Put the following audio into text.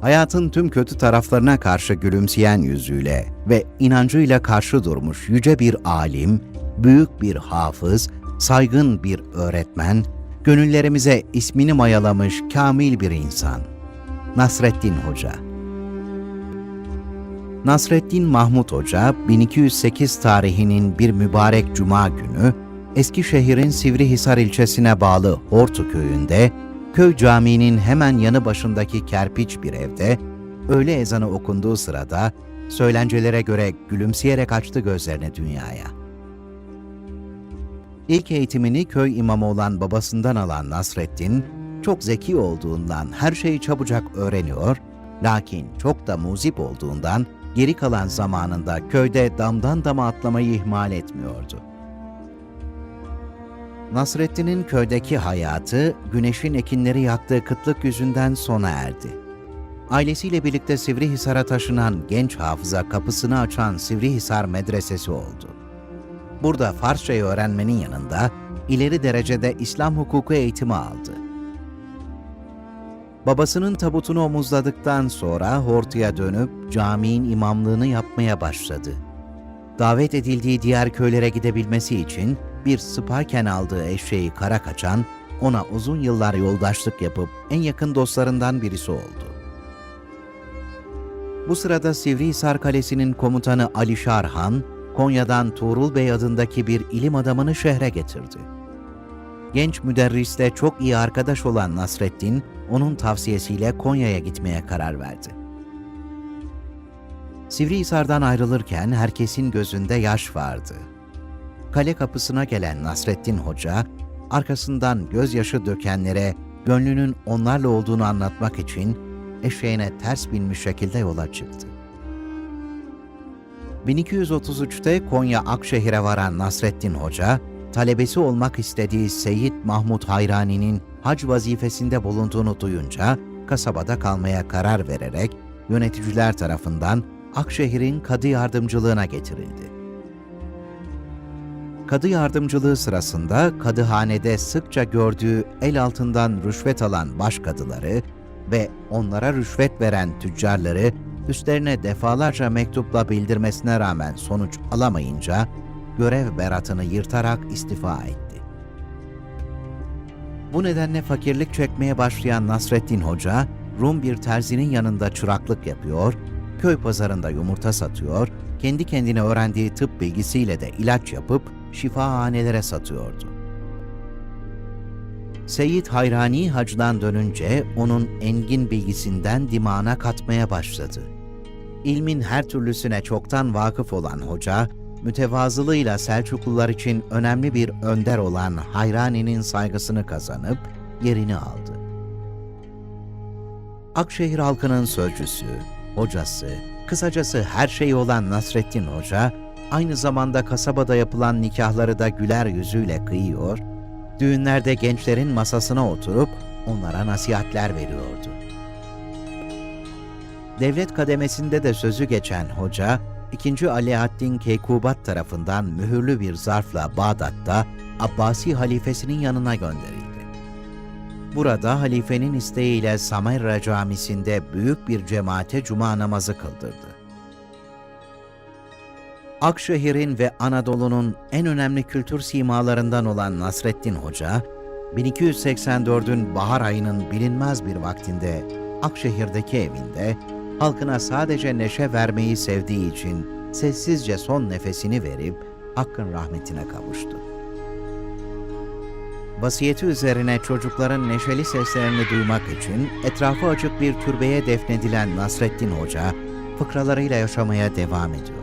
hayatın tüm kötü taraflarına karşı gülümseyen yüzüyle ve inancıyla karşı durmuş yüce bir alim, büyük bir hafız, saygın bir öğretmen, gönüllerimize ismini mayalamış kamil bir insan. Nasreddin Hoca Nasreddin Mahmut Hoca, 1208 tarihinin bir mübarek cuma günü, Eskişehir'in Sivrihisar ilçesine bağlı Hortu köyünde, köy caminin hemen yanı başındaki kerpiç bir evde, öğle ezanı okunduğu sırada, söylencelere göre gülümseyerek açtı gözlerini dünyaya. İlk eğitimini köy imamı olan babasından alan Nasreddin, çok zeki olduğundan her şeyi çabucak öğreniyor, lakin çok da muzip olduğundan geri kalan zamanında köyde damdan dama atlamayı ihmal etmiyordu. Nasreddin'in köydeki hayatı güneşin ekinleri yaktığı kıtlık yüzünden sona erdi. Ailesiyle birlikte Sivrihisar'a taşınan genç hafıza kapısını açan Sivrihisar Medresesi oldu. Burada Farsçayı öğrenmenin yanında ileri derecede İslam hukuku eğitimi aldı. Babasının tabutunu omuzladıktan sonra Hortu'ya dönüp caminin imamlığını yapmaya başladı. Davet edildiği diğer köylere gidebilmesi için bir sıparken aldığı eşeği kara kaçan, ona uzun yıllar yoldaşlık yapıp en yakın dostlarından birisi oldu. Bu sırada Sivrihisar Kalesi'nin komutanı Ali Şarhan, Konya'dan Tuğrul Bey adındaki bir ilim adamını şehre getirdi. Genç müderrisle çok iyi arkadaş olan Nasreddin, onun tavsiyesiyle Konya'ya gitmeye karar verdi. Sivrihisar'dan ayrılırken herkesin gözünde yaş vardı. Kale kapısına gelen Nasreddin Hoca, arkasından gözyaşı dökenlere gönlünün onlarla olduğunu anlatmak için eşeğine ters binmiş şekilde yola çıktı. 1233'te Konya Akşehir'e varan Nasreddin Hoca, talebesi olmak istediği Seyyid Mahmud Hayrani'nin hac vazifesinde bulunduğunu duyunca kasabada kalmaya karar vererek yöneticiler tarafından Akşehir'in kadı yardımcılığına getirildi. Kadı yardımcılığı sırasında kadıhanede sıkça gördüğü el altından rüşvet alan başkadıları ve onlara rüşvet veren tüccarları üstlerine defalarca mektupla bildirmesine rağmen sonuç alamayınca görev beratını yırtarak istifa etti. Bu nedenle fakirlik çekmeye başlayan Nasreddin Hoca, Rum bir terzinin yanında çıraklık yapıyor, köy pazarında yumurta satıyor, kendi kendine öğrendiği tıp bilgisiyle de ilaç yapıp şifahanelere satıyordu. Seyyid Hayrani hacdan dönünce onun engin bilgisinden dimağına katmaya başladı. İlmin her türlüsüne çoktan vakıf olan hoca, mütevazılığıyla Selçuklular için önemli bir önder olan Hayrani'nin saygısını kazanıp yerini aldı. Akşehir halkının sözcüsü, hocası, kısacası her şeyi olan Nasreddin Hoca, aynı zamanda kasabada yapılan nikahları da güler yüzüyle kıyıyor, düğünlerde gençlerin masasına oturup onlara nasihatler veriyordu. Devlet kademesinde de sözü geçen hoca, 2. Alaaddin Keykubat tarafından mühürlü bir zarfla Bağdat'ta Abbasi halifesinin yanına gönderildi. Burada halifenin isteğiyle Samarra Camisi'nde büyük bir cemaate cuma namazı kıldırdı. Akşehir'in ve Anadolu'nun en önemli kültür simalarından olan Nasreddin Hoca, 1284'ün bahar ayının bilinmez bir vaktinde Akşehir'deki evinde halkına sadece neşe vermeyi sevdiği için sessizce son nefesini verip Hakk'ın rahmetine kavuştu. Vasiyeti üzerine çocukların neşeli seslerini duymak için etrafı açık bir türbeye defnedilen Nasreddin Hoca, fıkralarıyla yaşamaya devam ediyor.